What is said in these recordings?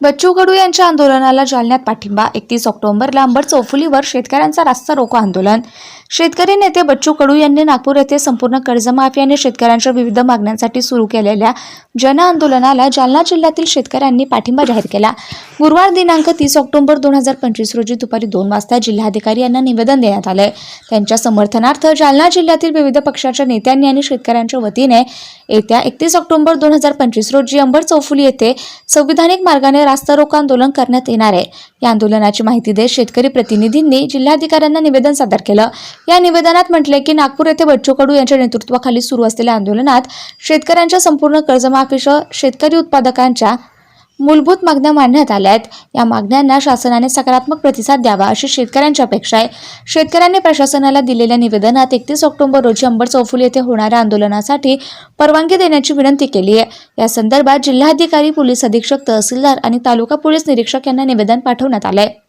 बच्चू कडू यांच्या आंदोलनाला जालन्यात पाठिंबा. एकतीस ऑक्टोबरला अंबड चौफुलीवर शेतकऱ्यांचा रास्ता रोको आंदोलन. शेतकरी नेते बच्चू कडू यांनी नागपूर येथे संपूर्ण कर्जमाफी आणि शेतकऱ्यांच्या विविध मागण्यांसाठी सुरू केलेल्या जन आंदोलनाला जालना जिल्ह्यातील शेतकऱ्यांनी पाठिंबा जाहीर केला. गुरुवार दिनांक तीस ऑक्टोबर दोन हजार पंचवीस रोजी दुपारी दोन वाजता जिल्हाधिकारी यांना निवेदन देण्यात आले. त्यांच्या समर्थनार्थ जालना जिल्ह्यातील विविध पक्षाच्या नेत्यांनी आणि शेतकऱ्यांच्या वतीने येत्या एकतीस ऑक्टोबर दोन हजार पंचवीस रोजी अंबड चौफुली येथे संविधानिक मार्गाने रास्ता रोको आंदोलन करण्यात येणार आहे. या आंदोलनाची माहिती देत शेतकरी प्रतिनिधींनी जिल्हाधिकाऱ्यांना निवेदन सादर केलं. या निवेदनात म्हटले की नागपूर येथे बच्चू कडू यांच्या नेतृत्वाखाली सुरू असलेल्या आंदोलनात शेतकऱ्यांच्या संपूर्ण कर्जमाफीसह शेतकरी उत्पादकांच्या मूलभूत मागण्या मांडण्यात आल्या आहेत या मागण्यांना शासनाने सकारात्मक प्रतिसाद द्यावा अशी शेतकऱ्यांची अपेक्षा आहे. शेतकऱ्यांनी प्रशासनाला दिलेल्या निवेदनात एकतीस ऑक्टोबर रोजी अंबड चौफुली येथे होणाऱ्या आंदोलनासाठी परवानगी देण्याची विनंती केली आहे. या संदर्भात जिल्हाधिकारी पोलीस अधीक्षक तहसीलदार आणि तालुका पोलीस निरीक्षक यांना निवेदन पाठवण्यात आलं आहे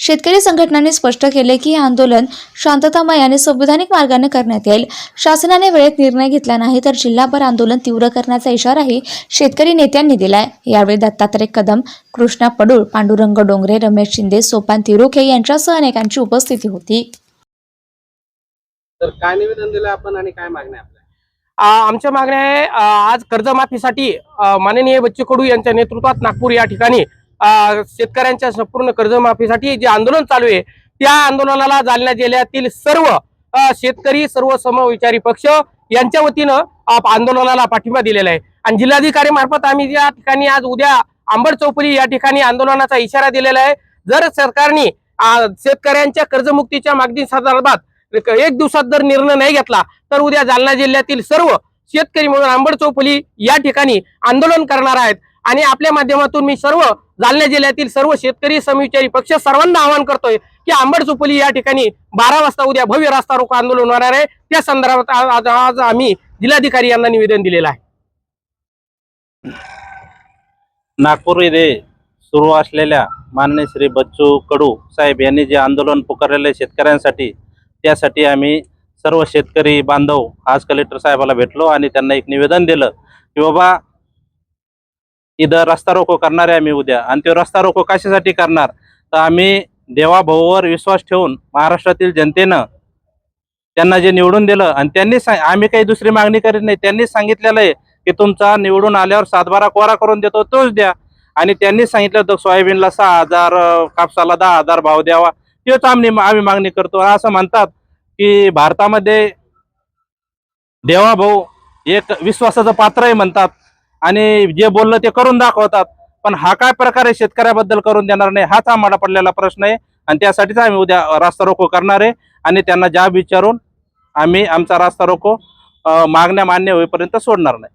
शेतकरी संघटनांनी स्पष्ट केले की हे आंदोलन शांततामय आणि संविधानिक मार्गाने करण्यात येईल. शासनाने वेळेत निर्णय घेतला नाही तर जिल्हाभर आंदोलन तीव्र करण्याचा इशाराही शेतकरी नेत्यांनी दिलाय. यावेळी दत्तात्रय कदम कृष्णा पडूळ पांडुरंग डोंगरे रमेश शिंदे सोपान तिरुखे यांच्यासह अनेकांची उपस्थिती होती. तर काय निवेदन दिलं आपण आणि काय मागण्या आपल्या? आमच्या मागण्या आहे आज कर्जमाफीसाठी माननीय बच्चू कडू यांच्या नेतृत्वात नागपूर या ठिकाणी शेतकऱ्यांच्या संपूर्ण कर्जमाफीसाठी जे आंदोलन चालू आहे त्या आंदोलनाला जालना जिल्ह्यातील सर्व शेतकरी सर्व समविचारी पक्ष यांच्या वतीनं आंदोलनाला पाठिंबा दिलेला आहे. आणि जिल्हाधिकारी मार्फत आम्ही या ठिकाणी आज उद्या आंबड चौफुली या ठिकाणी आंदोलनाचा इशारा दिलेला आहे. जर सरकारने शेतकऱ्यांच्या कर्जमुक्तीच्या मागणी संदर्भात एक एक दिवसात जर निर्णय नाही घेतला तर उद्या जालना जिल्ह्यातील सर्व शेतकरी म्हणून आंबड चौफुली या ठिकाणी आंदोलन करणार आहेत. आणि आपल्या माध्यमातून मी सर्व जालना जिल्ह्यातील सर्व शेतकरी समविचारी पक्ष सर्वांना आवाहन करतोय की आंबड चुपली या ठिकाणी बारा वाजता उद्या भव्य रास्ता रोको आंदोलन होणार आहे. त्या संदर्भात आज आज- आम्ही जिल्हाधिकारी यांना निवेदन दिलेलं आहे. नागपूर येथे सुरू असलेल्या माननीय श्री बच्चू कडू साहेब यांनी जे आंदोलन पुकारलेले आहे शेतकऱ्यांसाठी त्यासाठी आम्ही सर्व शेतकरी बांधव आज कलेक्टर साहेबाला भेटलो आणि त्यांना एक निवेदन दिलं की बाबा इथं रस्ता रोको करणार आहे आम्ही उद्या. आणि तो रस्ता रोको कशासाठी करणार? तर आम्ही देवाभाऊवर विश्वास ठेवून महाराष्ट्रातील जनतेनं त्यांना जे निवडून दिलं आणि त्यांनी सांग आम्ही काही दुसरी मागणी करीत नाही. त्यांनी सांगितलेलं आहे की तुमचा निवडून आल्यावर सातबारा कोरा करून देतो तोच द्या. आणि त्यांनी सांगितलं होतं सोयाबीनला सहा हजार कापसाला दहा हजार भाव द्यावा. तेच आम्ही आम्ही मागणी करतो. असं म्हणतात की भारतामध्ये देवाभाऊ एक विश्वासाचं पात्र आहे म्हणतात. आणि जे बोललं ते करून दाखवतात. पण हा काय प्रकार आहे शेतकऱ्याबद्दल करून देणार नाही हाच आम्हाला पडलेला प्रश्न आहे. आणि त्यासाठीच आम्ही उद्या रास्ता रोको करणार आहे. आणि त्यांना जाब विचारून आम्ही आमचा रास्ता रोको मागण्या मान्य होईपर्यंत सोडणार नाही.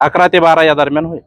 अकरा ते बारा या दरम्यान होईल.